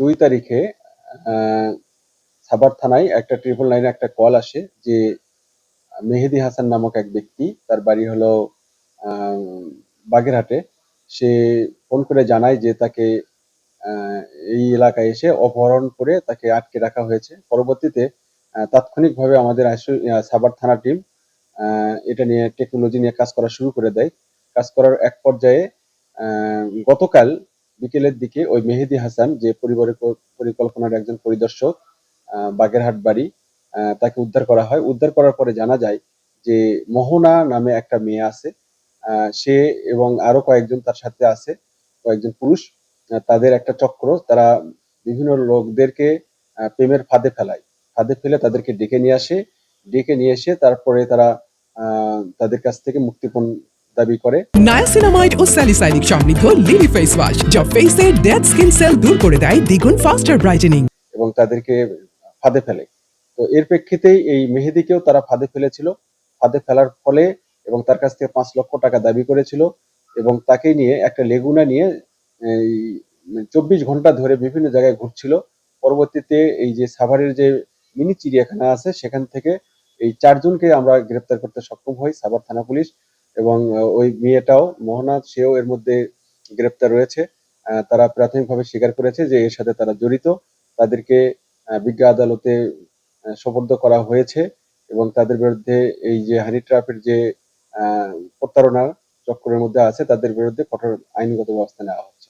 দুই তারিখে সাভার থানায় একটা ট্রিপল নাইনে একটা কল আসে যে, মেহেদি হাসান নামক এক ব্যক্তি, তার বাড়ি হলো বাগেরহাটে, সে ফোন করে জানায় যে তাকে এই এলাকায় এসে অপহরণ করে তাকে আটকে রাখা হয়েছে। পরবর্তীতে তাৎক্ষণিকভাবে আমাদের সাভার থানা টিম এটা নিয়ে টেকনোলজি নিয়ে কাজ করা শুরু করে দেয়। কাজ করার এক পর্যায়ে গতকাল বিকেলের দিকে ওই মেহেদি হাসান যে পরিবারের পরিকল্পনার একজন পরিদর্শক বাগেরহাট বাড়ি তাকে উদ্ধার করা হয়। উদ্ধার করার পরে জানা যায় যে মোহনা নামে একটা মেয়ে আছে সে এবং আরও কয়েকজন তার সাথে আছে, কয়েকজন পুরুষ তাদের একটা চক্র। তারা বিভিন্ন লোকদেরকে প্রেমের ফাঁদে ফেলায়। ফাঁদে ফেলে তাদেরকে ডেকে নিয়ে আসে। ডেকে নিয়ে এসে তারপরে তারা তাদের কাছ থেকে মুক্তিপণ দাবি করে। নায়াসিনামাইড ও স্যালিসাইনিক সমৃদ্ধ লিলি ফেস ওয়াশ যা ফেসের ডেড স্কিন সেল দূর করে দেয় দ্বিগুণ ফাস্টার ব্রাইটেনিং এবং তাদেরকে ফাঁদে ফেলে। তো এর প্রেক্ষিতেই এই মেহেদিকেও তারা ফাঁদে ফেলেছিল। ফাঁদে ফেলার ফলে এবং তার কাছ থেকে পাঁচ লক্ষ টাকা দাবি করেছিল এবং তাকে নিয়ে একটা লেগুনা নিয়ে এই চব্বিশ ঘণ্টা ধরে বিভিন্ন জায়গায় ঘুরছিল। পরবর্তীতে এই যে সাভারের যে মিনি চিড়িয়াখানা আছে সেখান থেকে এই চারজনকে আমরা গ্রেপ্তার করতে সক্ষম হই সাভার থানা পুলিশ। এবং ওই মেয়েটাও, মোহনা, সেও এর মধ্যে গ্রেপ্তার রয়েছে। তারা প্রাথমিকভাবে স্বীকার করেছে যে এর সাথে তারা জড়িত। তাদেরকে বিজ্ঞ আদালতে সোপর্দ করা হয়েছে এবং তাদের বিরুদ্ধে এই যে হানি ট্রাফের যে প্রতারণা চক্রের মধ্যে আছে, তাদের বিরুদ্ধে কঠোর আইনগত ব্যবস্থা নেওয়া হচ্ছে।